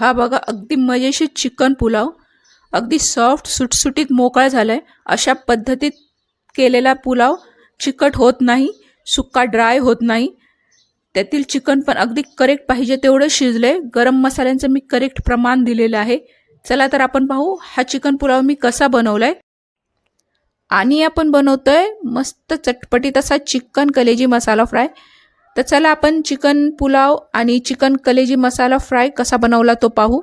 हा बघा अगदी मजेशीर चिकन पुलाव. अगदी सॉफ्ट सुटसुटीत मोकळा झाला आहे अशा पद्धतीत केलेला पुलाव चिकट होत नाही सुक्का ड्राय होत नाही. त्यातील चिकन पण अगदी करेक्ट पाहिजे तेवढं शिजलं आहे गरम मसाल्यांचं मी करेक्ट प्रमाण दिलेलं आहे. चला तर आपण पाहू हा चिकन पुलाव मी कसा बनवला आहे आणि आपण बनवतोय मस्त चटपटीत असा चिकन कलेजी मसाला फ्राय. तर चला आपण चिकन पुलाव आणि चिकन कलेजी मसाला फ्राय कसा बनवला तो पाहू.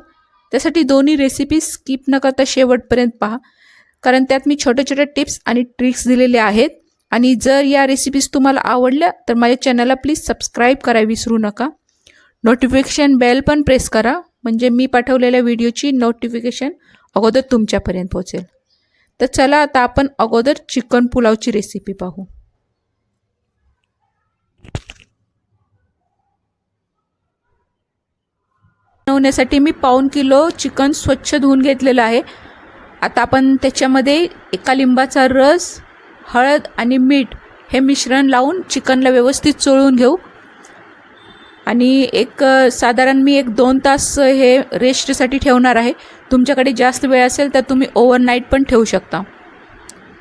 त्यासाठी दोन्ही रेसिपी स्किप न करता शेवटपर्यंत पहा. कारण त्यात मी छोटे छोटे टिप्स आणि ट्रिक्स दिलेले आहेत. आणि जर या रेसिपीज तुम्हाला आवडल्या तर माझ्या चॅनलला प्लीज सबस्क्राईब करा विसरू नका. नोटिफिकेशन बेल पण प्रेस करा. म्हणजे मी पाठवलेल्या व्हिडिओची नोटिफिकेशन अगोदर तुमच्यापर्यंत पोहोचेल. तर चला आता आपण अगोदर चिकन पुलावची रेसिपी पाहू. बनवण्यासाठी मी पाऊन किलो चिकन स्वच्छ धुवून घेतलेलं आहे. आता आपण त्याच्यामध्ये एका लिंबाचा रस हळद आणि मीठ हे मिश्रण लावून चिकनला व्यवस्थित चोळून घेऊ. आणि एक साधारण मी एक दोन तास हे रेस्टसाठी ठेवणार आहे. तुमच्याकडे जास्त वेळ असेल तर तुम्ही ओव्हरनाईट पण ठेवू शकता.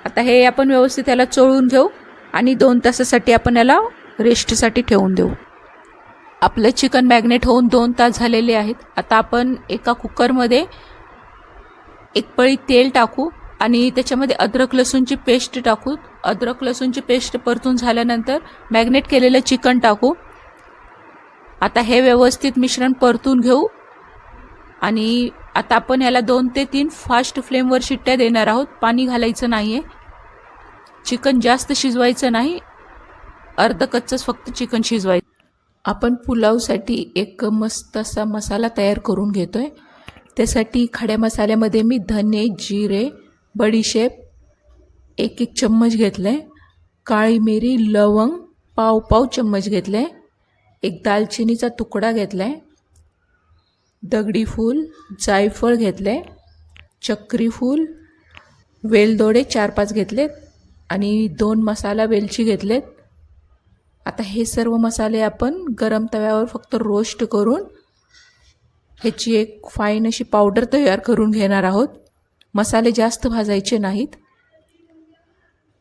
आता हे आपण व्यवस्थित याला चोळून घेऊ आणि दोन तासासाठी आपण याला रेस्टसाठी ठेवून देऊ. आपलं चिकन मॅग्नेट होऊन दोन तास झालेले आहेत. आता आपण एका कुकरमध्ये एक पळी तेल टाकू आणि त्याच्यामध्ये अद्रक लसूणची पेस्ट टाकू. अद्रक लसूणची पेस्ट परतून झाल्यानंतर मॅग्नेट केलेलं चिकन टाकू. आता हे व्यवस्थित मिश्रण परतून घेऊ. आणि आता आपण याला दोन ते तीन फास्ट फ्लेमवर शिट्ट्या देणार आहोत. पाणी घालायचं नाही आहे चिकन जास्त शिजवायचं नाही. अर्ध कच्चंच फक्त चिकन शिजवायचं. आपण पुलावसाठी एक मस्त असा मसाला तयार करून घेतो आहे त्यासाठी खड्या मसाल्यामध्ये मी धने जिरे बडीशेप एक एक चम्मच घेतलं आहे काळी मिरी लवंग पाव पाव चम्मच घेतलं आहे एक दालचिनीचा तुकडा घेतला आहे दगडी फूल जायफळ घेतलं आहे चक्री फूल वेलदोडे चार पाच घेतलेत. आणि दोन मसाला वेलची घेतलेत. आता हे सर्व मसाले आपण गरम तव्यावर फक्त रोस्ट करून ह्याची एक फाईन अशी पावडर तयार करून घेणार आहोत. मसाले जास्त भाजायचे नाहीत.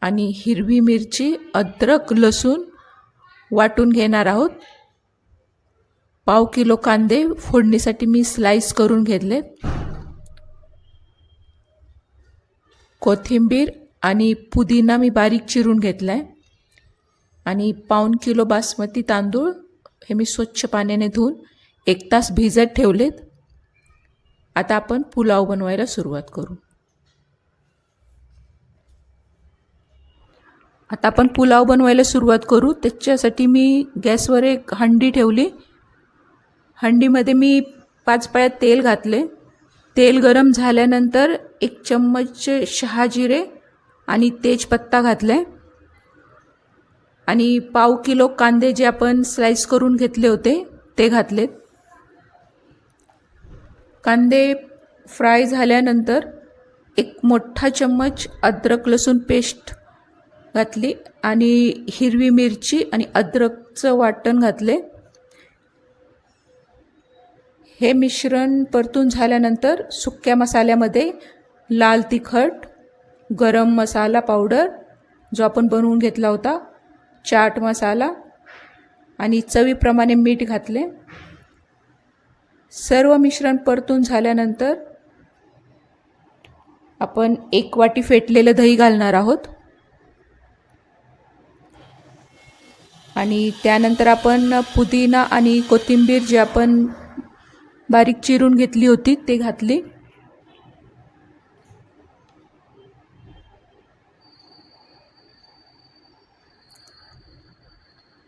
आणि हिरवी मिरची अद्रक लसूण वाटून घेणार आहोत. पाव किलो कांदे फोडणीसाठी मी स्लाइस करून घेतले कोथिंबीर आणि पुदिना मी बारीक चिरून घेतला आहे आणि पाऊण किलो बासमती तांदूळ हे मी स्वच्छ पाण्याने धुवून एक तास भिजत ठेवलेत. आता आपण पुलाव बनवायला सुरुवात करू. आता आपण पुलाव बनवायला सुरुवात करू. त्याच्यासाठी मी गॅसवर एक हंडी ठेवली. हंडीमध्ये मी पाच पाळ्यात तेल घातले. तेल गरम झाल्यानंतर एक चम्मच शहाजिरे आणि तेजपत्ता घातले. आणि पाव किलो कांदे जे आपण स्लाईस करून घेतले होते ते घातलेत. कांदे फ्राय झाल्यानंतर एक मोठा चम्मच अद्रक लसूण पेस्ट घातली आणि हिरवी मिरची आणि अद्रकचं वाटण घातले. हे मिश्रण परतून झाल्यानंतर सुक्या मसाल्यामध्ये लाल तिखट गरम मसाला पावडर जो आपण बनवून घेतला होता चाट मसाला आणि चवीप्रमाणे मीठ घातले. सर्व मिश्रण परतून झाल्यानंतर आपण एक वाटी फेटलेलं दही घालणार आहोत. आणि त्यानंतर आपण पुदिना आणि कोथिंबीर जे आपण बारीक चिरून घेतली होती ते घातली.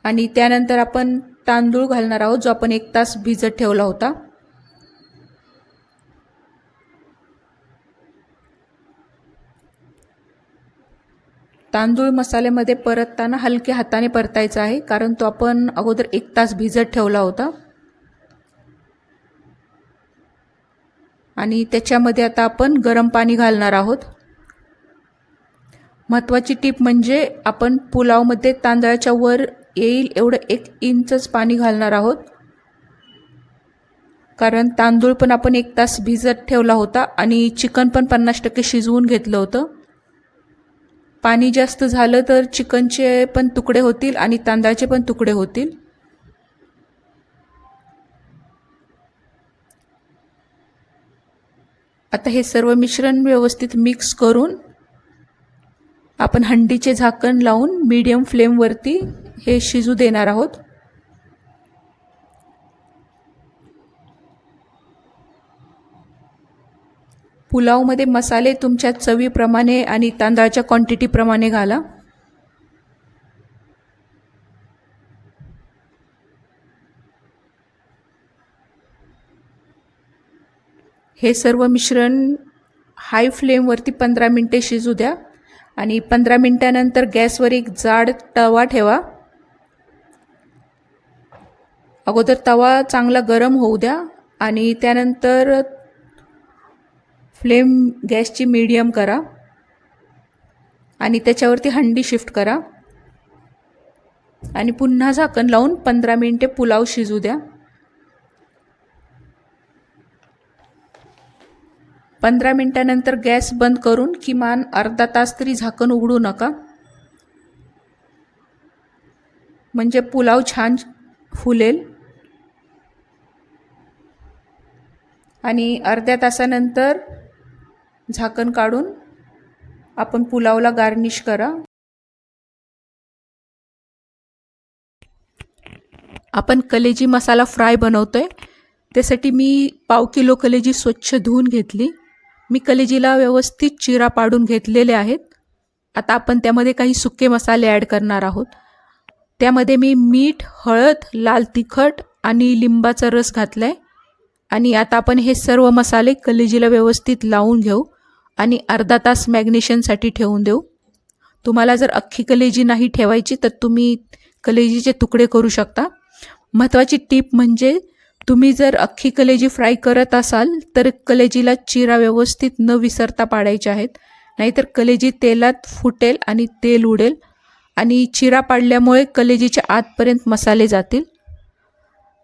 आणि त्यानंतर आपण तांदूळ घालणार आहोत जो आपण एक तास भिजत ठेवला होता. तांदूळ मसाल्यामध्ये परतताना हलक्या हाताने परतायचा आहे कारण तो आपण अगोदर एक तास भिजत ठेवला होता. आणि त्याच्यामध्ये आता आपण गरम पाणी घालणार आहोत. महत्त्वाची टीप म्हणजे आपण पुलावमध्ये तांदळाच्या वर येईल एवढं एक इंचच पाणी घालणार आहोत. कारण तांदूळ पण आपण एक तास भिजत ठेवला होता आणि चिकन पण पन्नास टक्के शिजवून घेतलं होतं. पाणी जास्त झालं तर चिकनचे पण तुकडे होतील आणि तांदळाचे पण तुकडे होतील. आता हे सर्व मिश्रण व्यवस्थित मिक्स करून आपण हंडीचे झाकण लावून मीडियम फ्लेमवरती हे शिजू देणार आहोत. पुलावमध्ये मसाले तुमच्या चवीप्रमाणे आणि तांदळाच्या क्वांटिटीप्रमाणे घाला. हे सर्व मिश्रण हाय फ्लेमवरती पंधरा मिनटे शिजू द्या आणि पंधरा मिनटानंतर गॅसवर एक जाड तवा ठेवा. अगोदर तवा चांगला गरम होऊ द्या आणि त्यानंतर फ्लेम गॅसची मीडियम करा आणि त्याच्यावरती हंडी शिफ्ट करा. आणि पुन्हा झाकण लावून पंधरा मिनटे पुलाव शिजू द्या. पंधरा मिनटानंतर गॅस बंद करून किमान अर्धा तास तरी झाकण उघडू नका. म्हणजे पुलाव छान फुलेल. आणि अर्ध्या तासानंतर झाकण काढून आपण पुलावला गार्निश करा. आपण कलेजी मसाला फ्राय बनवतो आहे त्यासाठी मी पाव किलो कलेजी स्वच्छ धुवून घेतली. मी कलेजीला व्यवस्थित चिरा पाडून घेतलेले आहेत. आता आपण त्यामध्ये काही सुके मसाले ॲड करणार आहोत. त्यामध्ये मी मीठ हळद लाल तिखट आणि लिंबाचा रस घातला आहे आणि आता आपण हे सर्व मसाले कलेजीला व्यवस्थित लावून घेऊ आणि अर्धा तास मॅग्नेशनसाठी ठेवून देऊ. तुम्हाला जर अख्खी कलेजी नाही ठेवायची तर तुम्ही कलेजीचे तुकडे करू शकता. महत्त्वाची टीप म्हणजे तुम्ही जर अख्खी कलेजी फ्राय करत असाल तर कलेजीला चिरा व्यवस्थित न विसरता पाडायचे आहेत. नाहीतर कलेजी तेलात फुटेल आणि तेल उडेल आणि चिरा पाडल्यामुळे कलेजीच्या आतपर्यंत मसाले जातील.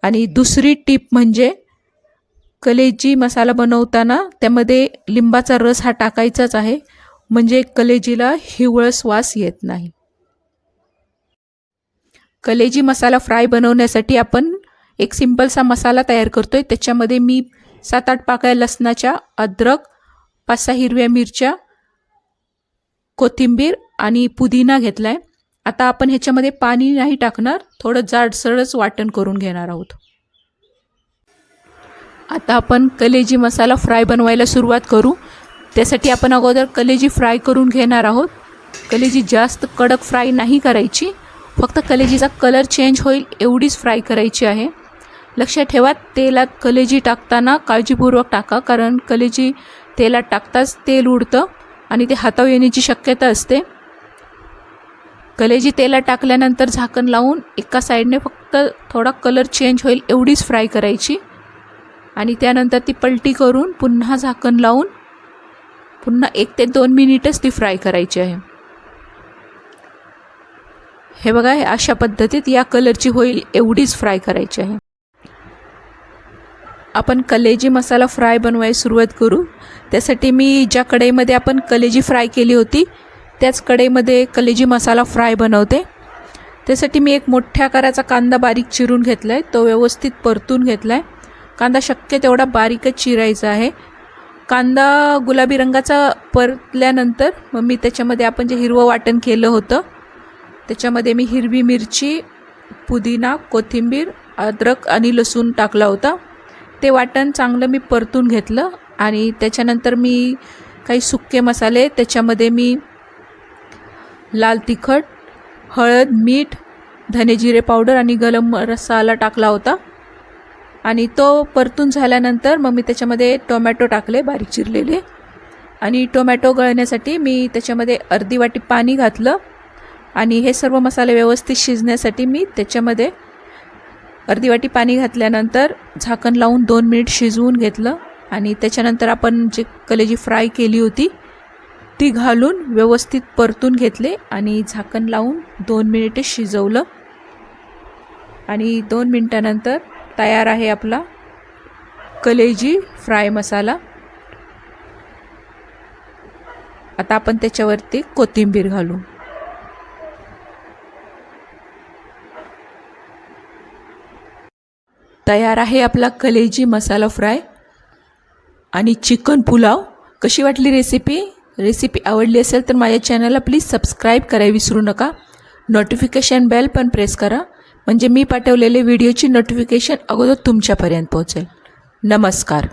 आणि दुसरी टीप म्हणजे कलेजी मसाला बनवताना त्यामध्ये लिंबाचा रस हा टाकायचाच आहे. म्हणजे कलेजीला हिवळ श्वास येत नाही. कलेजी मसाला फ्राय बनवण्यासाठी आपण एक सिंपलसा मसाला तयार करतो आहे त्याच्यामध्ये मी सात आठ पाकळ्या लसणाच्या अद्रक पाच सहा हिरव्या मिरच्या कोथिंबीर आणि पुदिना घेतला आहे आता आपण ह्याच्यामध्ये पाणी नाही टाकणार थोडं जाडसरच वाटण करून घेणार आहोत. आता आपण कलेजी मसाला फ्राय बनवायला सुरुवात करू. त्यासाठी आपण अगोदर कलेजी फ्राय करून घेणार आहोत. कलेजी जास्त कडक फ्राय नाही करायची. फक्त कलेजीचा कलर चेंज होईल एवढीच फ्राय करायची आहे. लक्षात ठेवा तेलात कलेजी टाकताना काळजीपूर्वक टाका कारण कलेजी तेलात टाकताच तेल उडतं आणि ते हातावर येण्याची शक्यता असते. कलेजी तेलात टाकल्यानंतर झाकण लावून एका साईडने फक्त थोडा कलर चेंज होईल एवढीच फ्राय करायची. आणि त्यानंतर ती पलटी करून पुन्हा झाकण लावून पुन्हा एक ते दोन मिनिटच ती फ्राय करायची आहे. हे बघा अशा पद्धतीत या कलरची होईल एवढीच फ्राय करायची आहे. आपण कलेजी मसाला फ्राय बनवायला सुरुवात करू. त्यासाठी मी ज्या कढईमध्ये आपण कलेजी फ्राय केली होती त्याच कढईमध्ये कलेजी मसाला फ्राय बनवते. त्यासाठी मी एक मोठ्या आकाराचा कांदा बारीक चिरून घेतला आहे तो व्यवस्थित परतून घेतला आहे कांदा शक्य तेवढा बारीकच चिरायचा आहे. कांदा गुलाबी रंगाचा परतल्यानंतर मग मी त्याच्यामध्ये आपण जे हिरवं वाटण केलं होतं त्याच्यामध्ये मी हिरवी मिरची पुदिना कोथिंबीर अद्रक आणि लसूण टाकला होता. ते वाटण चांगलं मी परतून घेतलं आणि त्याच्यानंतर मी काही सुके मसाले त्याच्यामध्ये मी लाल तिखट हळद मीठ धने जिरे पावडर आणि गरम मसाला टाकला होता. आणि तो परतून झाल्यानंतर मग मी त्याच्यामध्ये टोमॅटो टाकले बारीक चिरलेले. आणि टोमॅटो गळण्यासाठी मी त्याच्यामध्ये अर्धी वाटी पाणी घातलं. आणि हे सर्व मसाले व्यवस्थित शिजण्यासाठी मी त्याच्यामध्ये अर्धी वाटी पाणी घातल्यानंतर झाकण लावून दोन मिनिट शिजवून घेतलं. आणि त्याच्यानंतर आपण जे कलेजी फ्राय केली होती ती घालून व्यवस्थित परतून घेतले आणि झाकण लावून दोन मिनिटे शिजवलं. आणि दोन मिनटानंतर तयार आहे आपला कलेजी फ्राय मसाला. आता आपण त्याच्यावरती कोथिंबीर घालू. तयार आहे आपला कलेजी मसाला फ्राय. आणि चिकन पुलाव. कशी वाटली रेसिपी रेसिपी आवडली असेल तर माझ्या चॅनलला प्लीज सबस्क्राईब करायला विसरू नका. नोटिफिकेशन बेल पण प्रेस करा. म्हणजे मी पाठवलेले व्हिडिओची नोटिफिकेशन अगोदर तुमच्यापर्यंत पोहोचेल. नमस्कार.